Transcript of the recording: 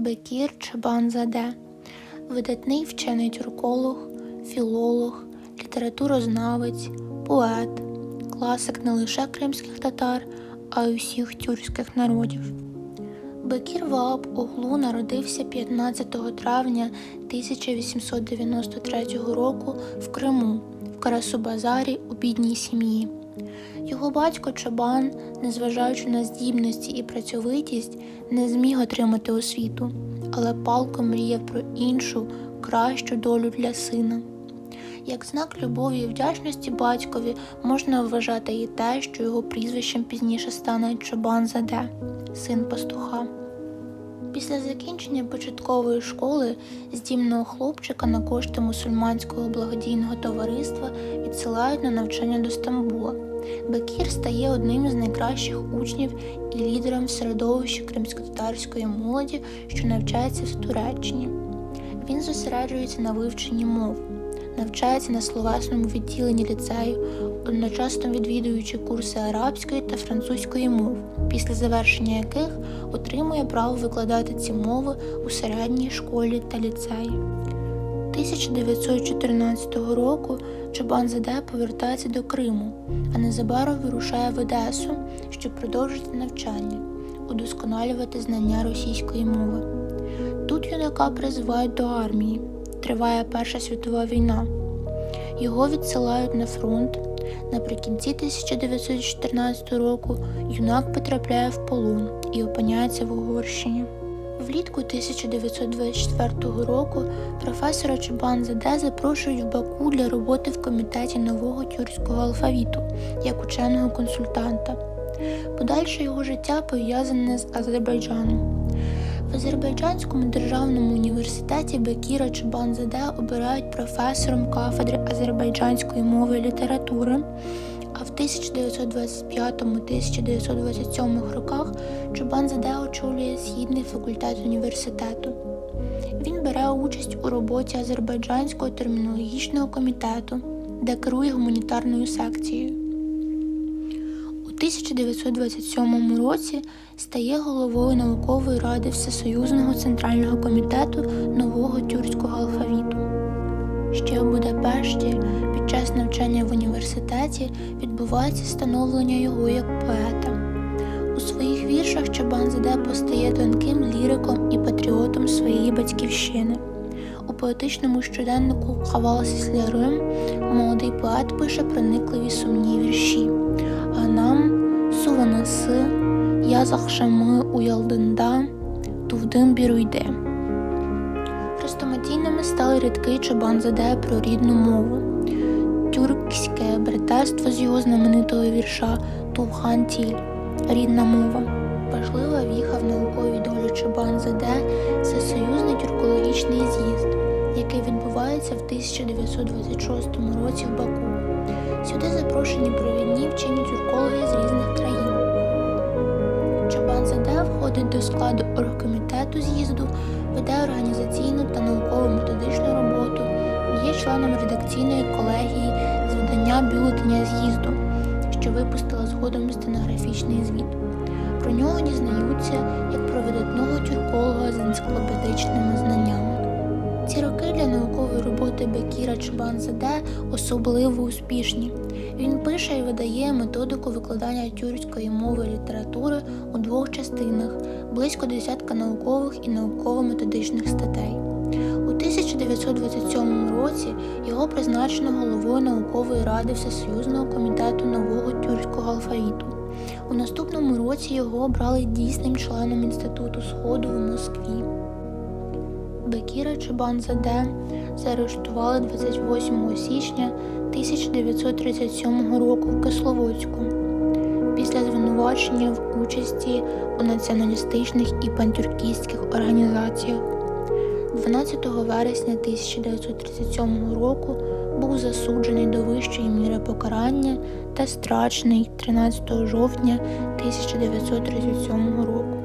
Бекір Чабанзаде, видатний вчений тюрколог, філолог, літературознавець, поет, класик не лише кримських татар, а й усіх тюркських народів. Бекір Вааб Оглу народився 15 травня 1893 року в Криму, в Карасубазарі у бідній сім'ї. Його батько Чабан, незважаючи на здібності і працьовитість, не зміг отримати освіту, але палко мріяв про іншу, кращу долю для сина. Як знак любові і вдячності батькові можна вважати і те, що його прізвищем пізніше стане Чабан Заде, син пастуха. Після закінчення початкової школи здібного хлопчика на кошти мусульманського благодійного товариства відсилають на навчання до Стамбула. Бекір стає одним із найкращих учнів і лідером в середовищі кримськотатарської молоді, що навчається в Туреччині. Він зосереджується на вивченні мов, навчається на словесному відділенні ліцею, одночасно відвідуючи курси арабської та французької мов, після завершення яких отримує право викладати ці мови у середній школі та ліцеї. 1914 року Чобанзаде повертається до Криму, а незабаром вирушає в Одесу, щоб продовжити навчання, удосконалювати знання російської мови. Тут юнака призивають до армії. Триває Перша світова війна. Його відсилають на фронт. Наприкінці 1914 року юнак потрапляє в полон і опиняється в Угорщині. Влітку 1924 року професора Чубан-Заде запрошують в Баку для роботи в комітеті нового тюркського алфавіту як ученого консультанта. Подальше його життя пов'язане з Азербайджаном. В Азербайджанському державному університеті Бекіра Чубан-Заде обирають професором кафедри азербайджанської мови і літератури, а в 1925-1927 роках Чубан-Заде очолює східний факультет університету. Він бере участь у роботі Азербайджанського термінологічного комітету, де керує гуманітарною секцією. У 1927 році стає головою наукової ради Всесоюзного центрального комітету нового тюркського алфавіту. Ще в Будапешті під час навчання в університеті відбувається становлення його як поета. У своїх віршах Чабанзаде постає тонким ліриком і патріотом своєї батьківщини. У поетичному щоденнику Хавал Сіслярим молодий поет пише проникливі сумні вірші. яз ақшамы уялдында, тувдым біруйде. Хрестоматійними стали рядки Чобанзаде про рідну мову. Тюркське братерство з його знаменитого вірша Тувхан Тіль рідна мова. Важлива віха в науковій долі Чобанзаде це союзний тюркологічний з'їзд, який відбувається в 1926 році в Баку. Сюди запрошені провідні вчені тюркологи з різних країн. Входить до складу оргкомітету з'їзду, веде організаційну та науково-методичну роботу, є членом редакційної колегії з видання бюлетеня з'їзду, що випустила згодом стенографічний звіт. Про нього дізнаються як про видатного тюрколога з енциклопедичними знаннями. Ці роки для наукової роботи Бекіра Чубанзаде особливо успішні. Він пише і видає методику викладання тюркської мови і літератури у двох частинах, близько десятка наукових і науково-методичних статей. У 1927 році його призначено головою наукової ради Всесоюзного комітету нового тюркського алфавіту. У наступному році його обрали дійсним членом Інституту Сходу в Москві. Бекіра Чабанзаде заарештували 28 січня 1937 року в Кисловодську після звинувачення в участі у націоналістичних і пантюркістських організаціях. 12 вересня 1937 року був засуджений до вищої міри покарання та страчений 13 жовтня 1937 року.